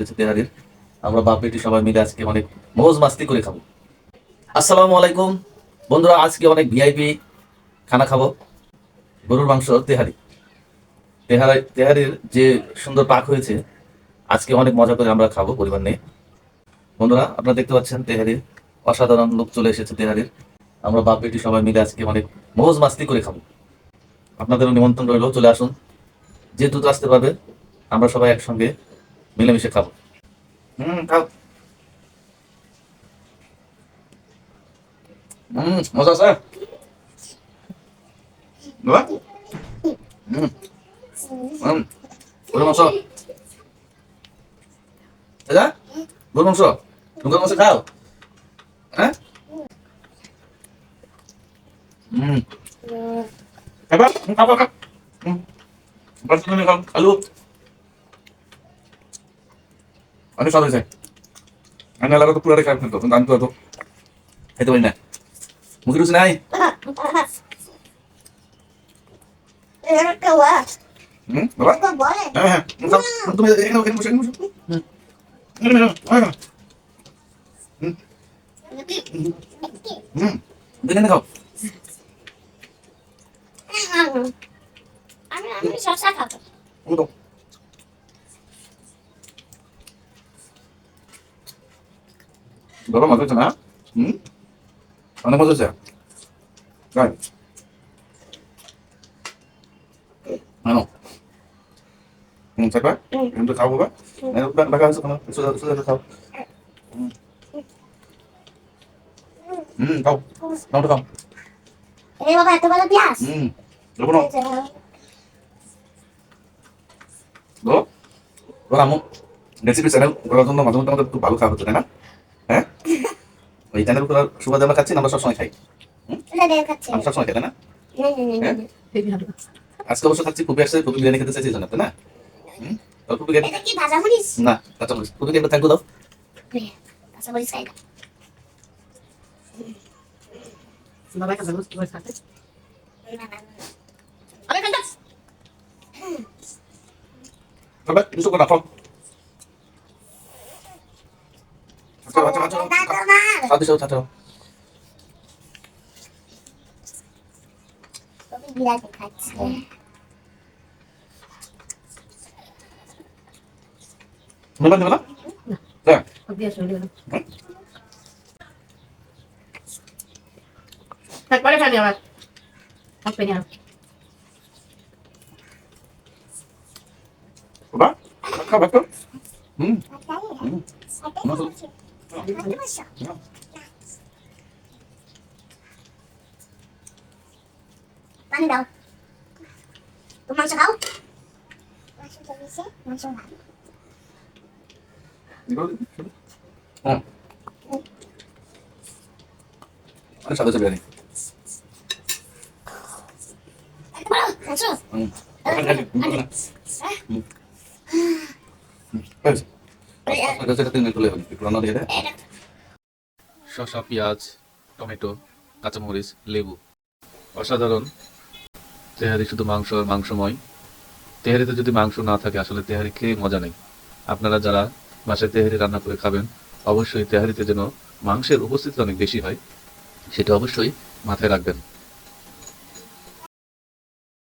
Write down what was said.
হয়েছে আমরা বাপ বেটি সবাই মিলে আজকে অনেক মৌজ মাস্তি করে খাব। আসসালামু আলাইকুম। বন্ধুরা, আজকে অনেক ভিআইপি খানা খাব। গরুর মাংস তেহারি। তেহারি, তেহারির যে সুন্দর পাক হয়েছে, আজকে অনেক মজা করে আমরা খাব পরিবার নিয়ে। বন্ধুরা, আপনারা দেখতে পাচ্ছেন তেহারির অসাধারণ লোক চলে এসেছে তেহারির। আমরা বাপ বেটি সবাই মিলে আজকে অনেক মৌজ মাস্তি করে খাব। আপনাদেরও নিমন্ত্রণ রইল, চলে আসুন। যে দ্রুত আসতে পারবে আমরা সবাই একসঙ্গে মিলেমিশে খাব হুম খাও হুম মজা আছে বাবা হুম হুম গরু মাংস দাদা গরু মাংস তুমি গরু মাংস খাও হ্যাঁ হুম এবার খাও খাও খাও হুম বাস তুমি খাও আলু অনেক স্বাদ হয়েছে আমি এলাকা তো পুরাটাই খারাপ ফেলতো কিন্তু আমি তো এত খাইতে পারি না। মুখে রুচি নাই? খাও। আমি আমি শসা খাব ও তো বাবা মজা হচ্ছে না? হুম? অনেক মজা হচ্ছে তাই আনো। হুম থাকবা কিন্তু খাও বাবা। দেখা হচ্ছে কোনো? সোজা সোজা খাও। হুম। খাও। তো খাও। এই বাবা এত বড় পেঁয়াজ? হুম না। তো ওর আমু রেসিপি চ্যানেল করার জন্য মাঝে মধ্যে আমাদের একটু ভালো খাওয়া হচ্ছে তাই না? ওই চ্যানেল করার সুবাদে আমরা খাচ্ছি আমরা সবসময় খাই। এটা আমরা সবসময় খাই না? না। আজকে অবশ্য খাচ্ছি খুবই আসছে খুবই বিরিয়ানি খেতে চাইছি জানো তাই না? না কাঁচা মরিচ খুবই একটা দাও কাঁচা মরিচ খাই বাবা কিছু করে রাখো আচ্ছা আচ্ছা আচ্ছা। তুমি বিরিয়ানি খাচ্ছি। নেবা না গেল থাক পরে খানি আবার থাকবে না বাবা খাও ভাত খাও হুম একটাই খাচ্ছি। একটাই খাচ্ছি। পানি দাও তুমি মাংস খাও মাংস চলেছে মাংস ভালো হুম অনেক স্বাদ হয়েছে বিরিয়ানি মাংস হুম হুম বেশ এটা তিন মিনিট হলে হবে একটু শসা, পেঁয়াজ, টমেটো, কাঁচামরিচ, লেবু। অসাধারণ। তেহারি শুধু মাংস আর মাংসময়। তেহারিতে যদি মাংস না থাকে, আসলে তেহারি খেয়ে মজা নেই। আপনারা যারা বাসায় তেহারি রান্না করে খাবেন, অবশ্যই তেহারিতে যেন মাংসের উপস্থিতি অনেক বেশি হয়, সেটা অবশ্যই মাথায় রাখবেন।